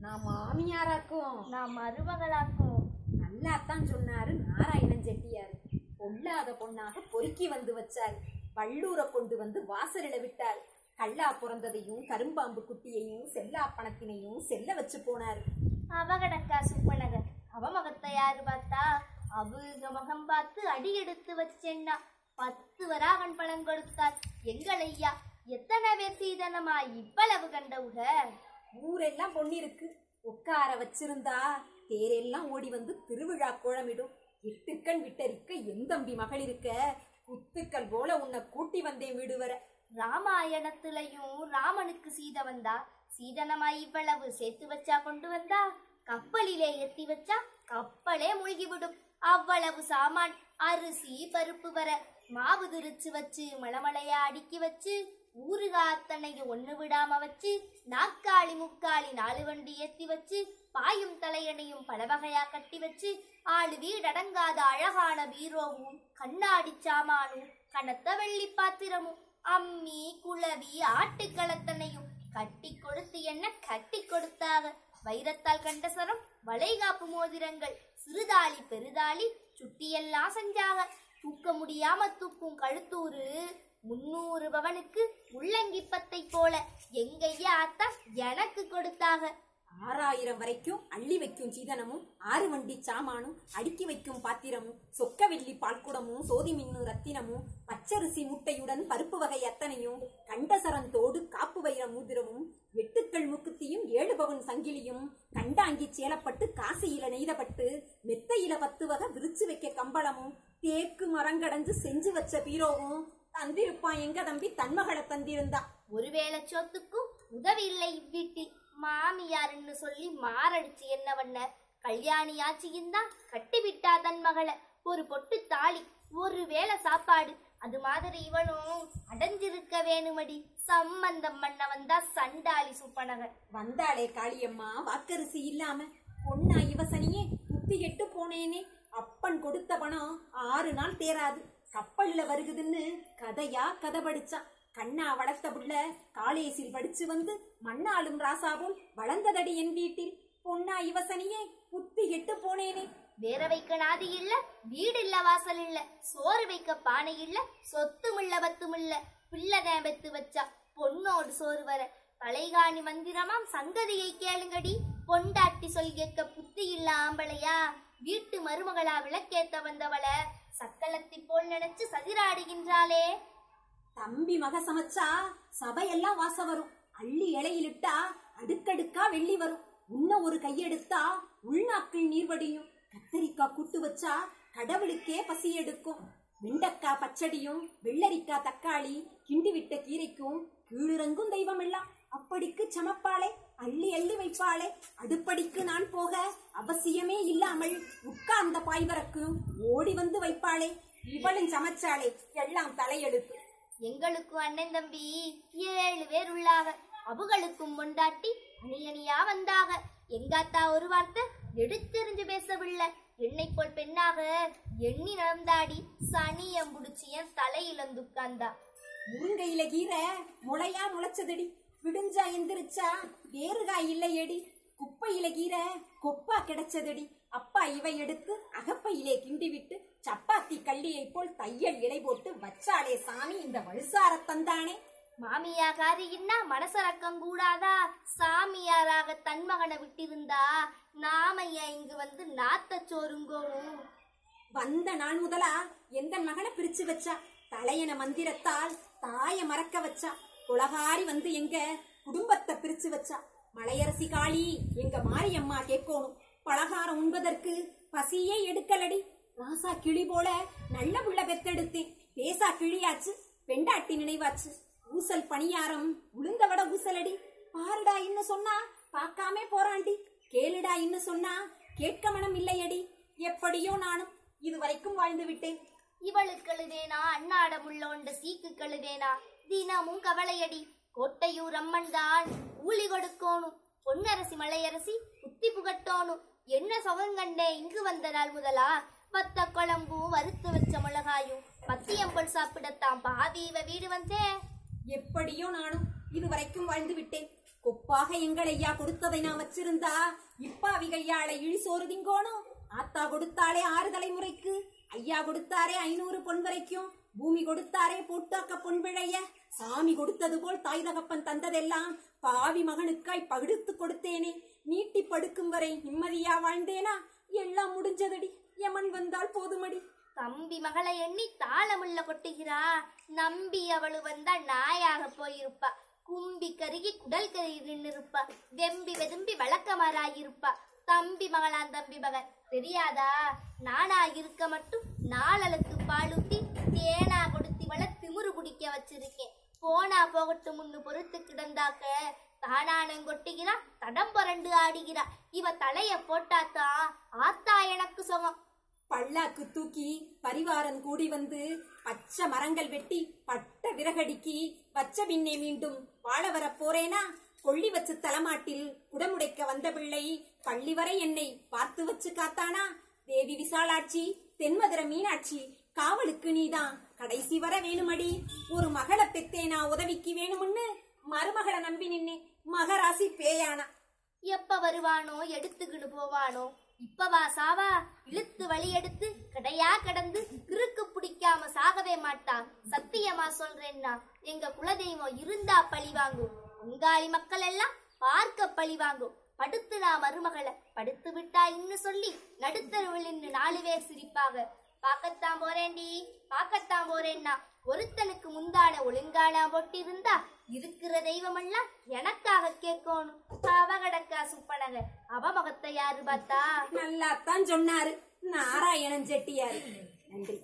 நான் மாமியாராக்கும். நான் மருமகளாக்கும். நல்லாத்தான் சொன்னாரு நாராயணன் செட்டியார். பொல்லாத பொண்ணாக பொறுக்கி வந்து வச்சார். வள்ளூரை கொண்டு வந்து வாசலில விட்டார். கள்ளா பிறந்ததையும் கரும்பாம்பு குட்டியையும் செல்லா பணத்தினையும் செல்ல வச்சு போனார். அவகடக்கா சுப்பனகர் அவ முகத்தை யாரு பார்த்தா? அவங்க முகம் பார்த்து அடி எடுத்து வச்சேன்னா. பத்து வராகன் பணம் கொடுத்தார். எங்களையா எத்தனை பேர் சீதனமா இவ்வளவு கண்டவுக ஊரெல்லாம் பொன்னிருக்கு. உட்கார வச்சிருந்தா தேரெல்லாம் ஓடி வந்து திருவிழா கோலமிடும். இட்டுக்கண் விட்டரிக்க எந்தம்பி மகள் இருக்க. குத்துக்கள் போல உன்னை கூட்டி வந்தேன் வீடு வர. ராமாயணத்துலயும் ராமனுக்கு சீதை வந்தா. சீதனமா இவ்வளவு சேர்த்து வச்சா கொண்டு வந்தா? கப்பலிலே எத்தி வச்சா கப்பலே மூழ்கிவிடும். அவ்வளவு சாமான் அரிசி பருப்பு வர. மாவு திரிச்சு வச்சு மலமலையா அடுக்கி வச்சு ஊறுகா அத்தனையும் ஒண்ணு விடாம வச்சு நாக்காளி முக்காளி நாலு வண்டி ஏத்தி வச்சு பாயும் தலையணையும் பல வகையா கட்டி வச்சு ஆளு வீடடங்காத அழகான பீரோவும் கண்ணாடி சாமானும் கனத்த வெள்ளி பாத்திரமும் அம்மி குளவி ஆட்டுக்களத்தனையும் கட்டி கொடுத்து என்ன கட்டி கொடுத்தாக? வைரத்தால் கண்ட சரம் வளைகாப்பு மோதிரங்கள் சிறுதாளி பெருதாளி சுட்டியெல்லாம் செஞ்சாக. தூக்க முடியாம தூக்கும் கழுத்தூரு முன்னூறு பவனுக்கு உள்ளங்கி பத்தை போல எங்கையா ஆத்தா எனக்கு கொடுத்தாக? ஆறாயிரம் வரைக்கும் அள்ளி வைக்கும் சீதனமும் ஆறு வண்டி சாமானும் அடுக்கி வைக்கும் பாத்திரமும் சொக்க வெள்ளி பால்குடமும் சோதி மின்னு ரத்தினமும் பச்சரிசி முட்டையுடன் பருப்பு வகை அத்தனையும் கண்டசரந்தோடு காப்பு வைர மூதிரமும் எட்டுக்கள் முக்குத்தியும் ஏழு பவன் சங்கிலியும் கண்டாங்கி சேலப்பட்டு காசியில நெய்தப்பட்டு மெத்தையில பத்து வகை விரிச்சு வைக்க கம்பளமும் தேக்கு மரங்கடைஞ்சு செஞ்சு வச்ச பீரோவும் தந்திருப்பான் எங்க தம்பி? தன்மகளை தந்திருந்தா. ஒருவேளை சோத்துக்கும் உதவி இல்லை இவ்வீட்டில். மாமியாருன்னு சொல்லி மாரடிச்சு என்ன பண்ண? கல்யாணி ஆச்சியும் தான் கட்டிவிட்டா தன் மகளை ஒரு பொட்டு தாலி ஒரு வேளை சாப்பாடு. அது மாதிரி இவனும் அடைஞ்சிருக்க வேணுமடி. சம்பந்தம் பண்ண வந்தா சண்டாளி சுப்பனகர் வந்தாளே காளியம்மா வாக்கரிசி இல்லாம. பொண்ணா இவசனியே புத்தி கெட்டு போனேனே. அப்பன் கொடுத்த பணம் ஆறு நாள் தேராது. கப்பல்ல வருகுதுன்னு கதையா கதை படிச்சா கண்ணா வளர்த்த புள்ள காலேஜில் படிச்சு வந்து மண்ணாலும் ராசாவும் வளர்ந்ததடி என் வீட்டில். பொண்ணா இவசனியே புத்தி கெட்டு போனேனே. வேற வைக்க நாதி இல்ல வீடு இல்ல வாசல் இல்ல. சோறு வைக்க பானை இல்ல சொத்துமில்ல பத்துமில்ல பிள்ளைதான் பெத்து வச்சா பொண்ணோடு சோறு வர. பழைகாணி மந்திரமாம் சங்கதியை கேளுங்கடி. பொண்டாட்டி சொல் கேட்க புத்தி இல்ல ஆம்பளையா. வீட்டு மருமகளா விளக்கேத்த வந்தவள. சக்களத்தி போல் நினைச்சு சதிராடுகின்றாளே. தம்பி மக சமைச்சா சபையெல்லாம் வாச வரும். அள்ளி இலையிலிட்டா அடுக்கடுக்கா வெள்ளி வரும். உன்ன ஒரு கையெடுத்தா உள்நாக்கள் நீர்வடியும் கத்தரிக்காய் கூட்டு வச்சா கடவுளுக்கே பசி எடுக்கும். வெண்டக்காய் பச்சடியும் வெள்ளரிக்காய் தக்காளி கிண்டி விட்ட கீரைக்கும் கீழிறங்கும் தெய்வம் எல்லாம் அப்படிக்கு சமப்பாளே. அள்ளி அள்ளி வைப்பாளே அடுப்படிக்கு நான் போக அவசியமே இல்லாமல் உட்கார்ந்த பாய்வரக்கு ஓடி வந்து வைப்பாளே. இவளும் சமைச்சாளே எல்லாம் தலையெடுத்து எங்களுக்கும் அண்ணன் தம்பி ஏழு பேர் உள்ளாக. அவங்களுக்கும் கொண்டாட்டி அணியணியா வந்தாக. எங்காத்தா ஒரு வார்த்தை எடுத்தெறிஞ்சு பேசவில்லை. என்னை போல் பெண்ணாக எண்ணி நடந்தாடி சனியம் புடிச்சு என் தலையில உட்கார்ந்தா. முருங்கையில கீரை முளையா முளைச்சதடி. விடிஞ்சா எந்திரிச்சா? வேறுகாய் இல்லையடி. குப்பையில கீரை கொப்பா கிடைச்சதடி. அப்பா இவை எடுத்து அகப்பையிலே கிண்டி விட்டு சப்பாத்தி கள்ளியை போல் தையல் இலை போட்டு வச்சாலே சாமி இந்த வழுசார தந்தானே. காரியின்னா மனசரக்கம் கூடாதா? சாமியாராக தன் மகனை விட்டிருந்தா நாம ஏன் இங்கு வந்து நாத்த சோறுங்கோணும் வந்த நாள் முதலா எந்த மகனை பிரிச்சு வச்சா? தலையன மந்திரத்தால் தாய மறக்க வச்சா? குலகாரி வந்து எங்க குடும்பத்தை பிரிச்சு வச்சா? மலையரசி காளி எங்க மாரியம்மா கேட்கணும். பலகாரம் உண்பதற்கு பசியே எடுக்கலடி. ராசா கிளி போல நல்ல புள்ள பெத்தெடுத்தேன். பேசா கிளியாச்சு பெண்டாட்டி நினைவாச்சு. ஊசல் பணியாரம் உளுந்தவட ஊசலடி. பாருடா இன்னும் சொன்னா பார்க்காமே போறாண்டி. கேளுடா இன்னும் சொன்னா கேட்க மனம் இல்லையடி. எப்படியோ நானும் இதுவரைக்கும் வாழ்ந்து விட்டேன். இவளுக்கு கழுதேனா அண்ணாடம் உள்ளோண்ட சீக்கு கழுதேனா? தினமும் கவலையடி. கோட்டையூர் அம்மன் தான் ஊழி கொடுக்கோணும். பொன்னரசி மலையரசி புத்தி புகட்டோணும். என்ன சுகங்கண்டே இங்கு வந்த நாள் முதலா? பத்த குழம்பும் வறுத்து வச்ச மிளகாயும் பத்தியம்பல் சாப்பிடத்தான் பாவி இவ வீடு வந்தே. எப்படியோ நானும் இதுவரைக்கும் வாழ்ந்து விட்டேன். கொப்பாக எங்கள் ஐயா கொடுத்ததை நான் வச்சிருந்தா இப்பாவி கையாளை இழி சோறு திங்கோணும்? ஆத்தா கொடுத்தாலே ஆறு தலைமுறைக்கு ஐயா கொடுத்தாரே ஐநூறு பொன் வரைக்கும். பூமி கொடுத்தாரே போட்டாக்க பொன்விழைய. சாமி கொடுத்தது போல் தாய் தகப்பன் தந்ததெல்லாம் பாவி மகனுக்காய் பகிடுத்து கொடுத்தேனே. நீட்டி படுக்கும் வரை நிம்மதியா வாழ்ந்தேனா? எல்லாம் முடிஞ்சதடி. யமன் வந்தால் போதுமடி. தம்பி மகளை எண்ணி தாளமுள்ள கொட்டுகிறா. நம்பி அவளு வந்தா நாயாக போயிருப்பா. கும்பி கருகி குடல் கருகி இருப்பா வெம்பி வெதும்பி வழக்கமாராயிருப்பா. தம்பி மகளான் தம்பி மகன். தெரியாதா? நானா இருக்க மட்டும் நாளலுக்கு பாலூட்டி தேனா கொடுத்து வள திமுறு குடிக்க வச்சிருக்கேன். போனா போகட்டும் முன்னு பொறுத்து கிடந்தாக்க. தானானம் கொட்டுகிறா தடம் புரண்டு ஆடுகிறா. இவ தலைய போட்டாத்தான் ஆத்தா எனக்கு சுகம். பல்லாக்கு தூக்கி பரிவாரம் கூடி வந்து பச்சை மரங்கள் வெட்டி பட்ட விறகடிக்கி வச்ச பின்னே மீண்டும் வாழ வரப் போறேனா? கொள்ளி வச்சு தலமாட்டில் குடமுடைக்க வந்த பிள்ளை பள்ளி வரை என்னை பார்த்து வச்சு காத்தானா? தேவி விசாலாட்சி தென்மதுர மீனாட்சி காவலுக்கு நீதான். கடைசி வர வேணுமடி. ஒரு மகளை பெத்தேனா உதவிக்கு வேணும்னு மருமகளை நம்பி நின்னே மகராசி பேயானா. எப்ப வருவானோ எடுத்துக்கிட்டு போவானோ? இப்பவா சாவா. இழுத்து வழி எடுத்து கடையா கடந்து கிறுக்கு பிடிக்காம சாகவே மாட்டான். சத்தியமா சொல்றேன்னா எங்க குலதெய்வம் இருந்தா பழி வாங்கும். பங்காளி மக்கள் எல்லாம் பார்க்க பழி வாங்கும். படுத்து நான் மருமகளை. படுத்து விட்டா இன்னும் சொல்லி நடுத்தருவில் நின்று நாலு பேர் சிரிப்பாக பார்க்கத்தான் போறேன்டி பார்க்கத்தான் போறேன்னா. ஒருத்தனுக்கு முந்தான ஒழுங்கானா போட்டிருந்தா இருக்கிற தெய்வமெல்லாம் எனக்காக கேட்கணும். அவ கடக்கா சுப்பனக அவ முகத்தை யாரு பார்த்தா? நல்லாத்தான் சொன்னாரு. நாராயணன் செட்டியாரு. நன்றி.